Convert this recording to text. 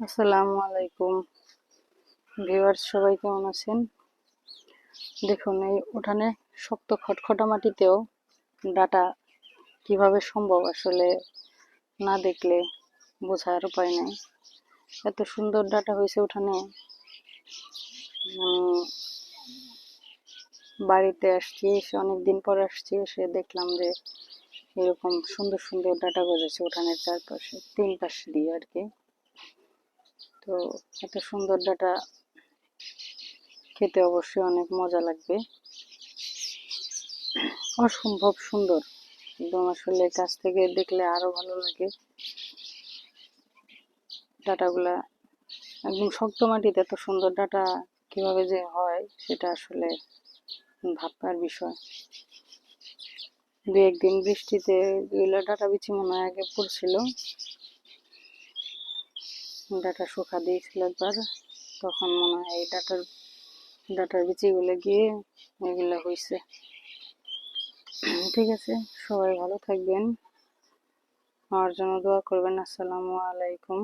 আসসালামু আলাইকুম। ভিউয়ার্স, সবাই কেমন আছেন? দেখুন, এই উঠানে শক্ত খটখটা মাটিতেও ডাটা কীভাবে সম্ভব আসলে না দেখলে বোঝার উপায় নেই। এত সুন্দর ডাটা হয়েছে উঠানে। বাড়িতে আসছি, এসে অনেকদিন পর আসছি, এসে দেখলাম যে এরকম সুন্দর সুন্দর ডাটা গজেছে উঠানের চারপাশে, তিন পাশে দিয়ে আর কি। তো এত সুন্দর ডাটা খেতে অবশ্যই অনেক মজা লাগবে। অসম্ভব সুন্দর। একদম আসলে কাছ থেকে দেখলে আরও ভালো লাগে। ডাটাগুলা একদম শক্ত মাটিতে এত সুন্দর ডাটা কীভাবে যে হয় সেটা আসলে ভাববার বিষয়। দু একদিন বৃষ্টিতে এগুলো ডাটা বিচি মনে হয় আগে পড়ছিল। ডাটা শুকা দিয়েছিল একবার। তখন মনে হয় এই ডাটার ডাটার বিচিগুলো গিয়ে এগুলো হয়েছে ঠিক আছে, সবাই ভালো থাকবেন। আমার জন্য দোয়া করবেন। আসসালামু আলাইকুম